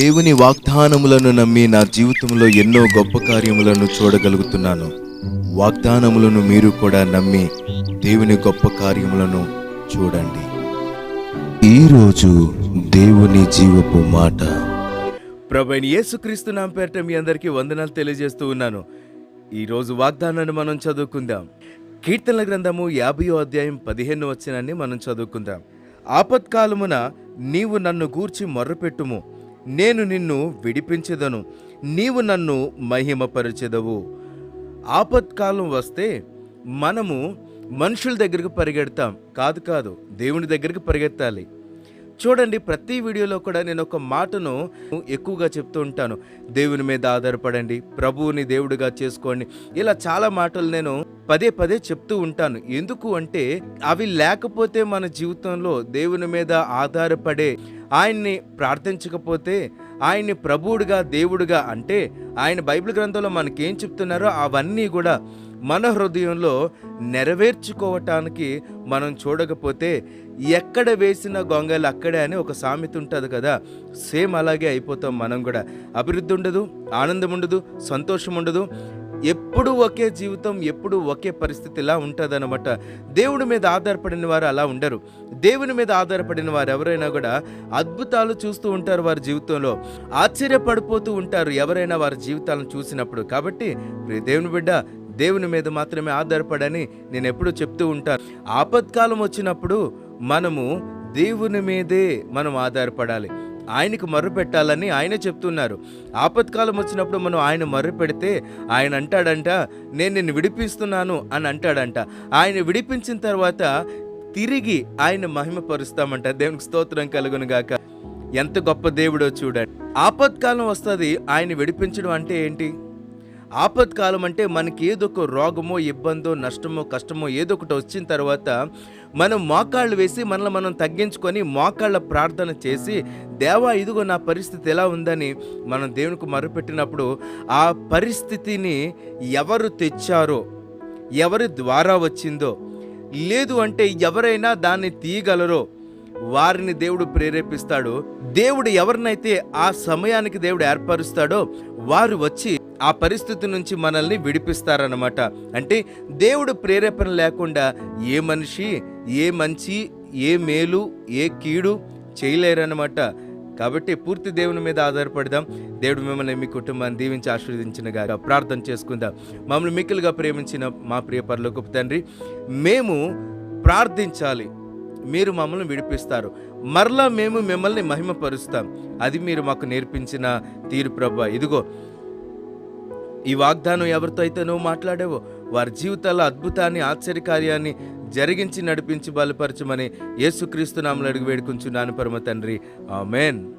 దేవుని వాగ్దానములను నమ్మి నా జీవితంలో ఎన్నో గొప్ప కార్యములను చూడగలుగుతున్నాను. వాగ్దానములను మీరు కూడా నమ్మి దేవుని గొప్ప కార్యములను చూడండి. ఈరోజు దేవుని జీవపు మాట. ప్రభుని యేసుక్రీస్తు నా పేరిట మీ అందరికీ వందనాలు తెలియజేస్తూ ఉన్నాను. ఈరోజు వాగ్దానాన్ని మనం చదువుకుందాం. కీర్తనల గ్రంథము యాభయో అధ్యాయం పదిహేను వచ్చినాన్ని మనం చదువుకుందాం. ఆపత్కాలమున నీవు నన్ను గూర్చి మొర్రపెట్టుము. నేను నిన్ను విడిపించదను. నీవు నన్ను మహిమపరచెదవు. ఆపత్కాలం వస్తే మనము మనుషుల దగ్గరికి పరిగెడతాం. కాదు కాదు దేవుని దగ్గరికి పరిగెత్తాలి. చూడండి ప్రతి వీడియోలో కూడా నేను ఒక మాటను ఎక్కువగా చెప్తూ ఉంటాను. దేవుని మీద ఆధారపడండి ప్రభువుని దేవుడిగా చేసుకోండి. ఇలా చాలా మాటలు నేను పదే పదే చెప్తూ ఉంటాను. ఎందుకు అంటే అవి లేకపోతే మన జీవితంలో దేవుని మీద ఆధారపడే ఆయన్ని ప్రార్థించకపోతే ఆయన్ని ప్రభువుడిగా దేవుడిగా అంటే ఆయన బైబిల్ గ్రంథంలో మనకేం చెప్తున్నారో అవన్నీ కూడా మన హృదయంలో నెరవేర్చుకోవటానికి మనం చూడకపోతే ఎక్కడ వేసిన గొంగలు అక్కడే అని ఒక సామెత ఉంటుంది కదా. సేమ్ అలాగే అయిపోతాం మనం కూడా. అభివృద్ధి ఉండదు ఆనందం ఉండదు సంతోషం ఉండదు. ఎప్పుడు ఒకే జీవితం ఎప్పుడు ఒకే పరిస్థితి ఇలా ఉంటుందన్నమాట. దేవుడి మీద ఆధారపడిన వారు అలా ఉండరు. దేవుని మీద ఆధారపడిన వారు ఎవరైనా కూడా అద్భుతాలు చూస్తూ ఉంటారు వారి జీవితంలో. ఆశ్చర్యపడిపోతూ ఉంటారు ఎవరైనా వారి జీవితాలను చూసినప్పుడు. కాబట్టి దేవుని బిడ్డ దేవుని మీద మాత్రమే ఆధారపడని నేను ఎప్పుడూ చెప్తూ ఉంటాను. ఆపత్కాలం వచ్చినప్పుడు మనము దేవుని మీదే మనం ఆధారపడాలి. ఆయనకు మర్ర పెట్టాలని ఆయన చెప్తున్నారు. ఆపత్కాలం వచ్చినప్పుడు మనం ఆయన మర్రు పెడితే ఆయన అంటాడంట నేను నిన్ను విడిపిస్తున్నాను అని అంటాడంట. ఆయన విడిపించిన తర్వాత తిరిగి ఆయన మహిమపరుస్తామంట. దేవునికి స్తోత్రం కలుగును గాక. ఎంత గొప్ప దేవుడో చూడండి. ఆపత్కాలం వస్తుంది ఆయన విడిపించడం అంటే ఏంటి? ఆపత్కాలం అంటే మనకి ఏదో ఒక రోగమో ఇబ్బందో నష్టమో కష్టమో ఏదో ఒకటి వచ్చిన తర్వాత మనం మోకాళ్ళు వేసి మనల్ని మనం తగ్గించుకొని మోకాళ్ళ ప్రార్థన చేసి దేవా ఇదిగో నా పరిస్థితి ఎలా ఉందని మనం దేవునికి మరుపెట్టినప్పుడు ఆ పరిస్థితిని ఎవరు తెచ్చారో ఎవరి ద్వారా వచ్చిందో లేదు అంటే ఎవరైనా దాన్ని తీయగలరో వారిని దేవుడు ప్రేరేపిస్తాడు. దేవుడు ఎవరినైతే ఆ సమయానికి దేవుడు ఏర్పరుస్తాడో వారు వచ్చి ఆ పరిస్థితి నుంచి మనల్ని విడిపిస్తారనమాట అంటే దేవుడు ప్రేరేపణ లేకుండా ఏ మనిషి ఏ మంచి ఏ మేలు ఏ కీడు చేయలేరనమాట కాబట్టి పూర్తి దేవుని మీద ఆధారపడదాం. దేవుడు మిమ్మల్ని మీ కుటుంబాన్ని దీవించి ఆశీర్వదించినగా ప్రార్థన చేసుకుందాం. మమ్మల్ని మిక్కులుగా ప్రేమించిన మా ప్రియ పరలోకపు తండ్రి మేము ప్రార్థించాలి. మీరు మమ్మల్ని విడిపిస్తారు. మరలా మేము మిమ్మల్ని మహిమపరుస్తాం. అది మీరు మాకు నేర్పించిన తీరు ప్రభా. ఇదిగో ఈ వాగ్దానం ఎవరితో అయితే నువ్వు మాట్లాడావో వారి జీవితాల్లో అద్భుతాన్ని ఆశ్చర్యకార్యాన్ని జరిగించి నడిపించి బలపరచమని యేసుక్రీస్తు నామలు అడిగి వేడుకుంటున్నాను పరమ తండ్రి. ఆమెన్.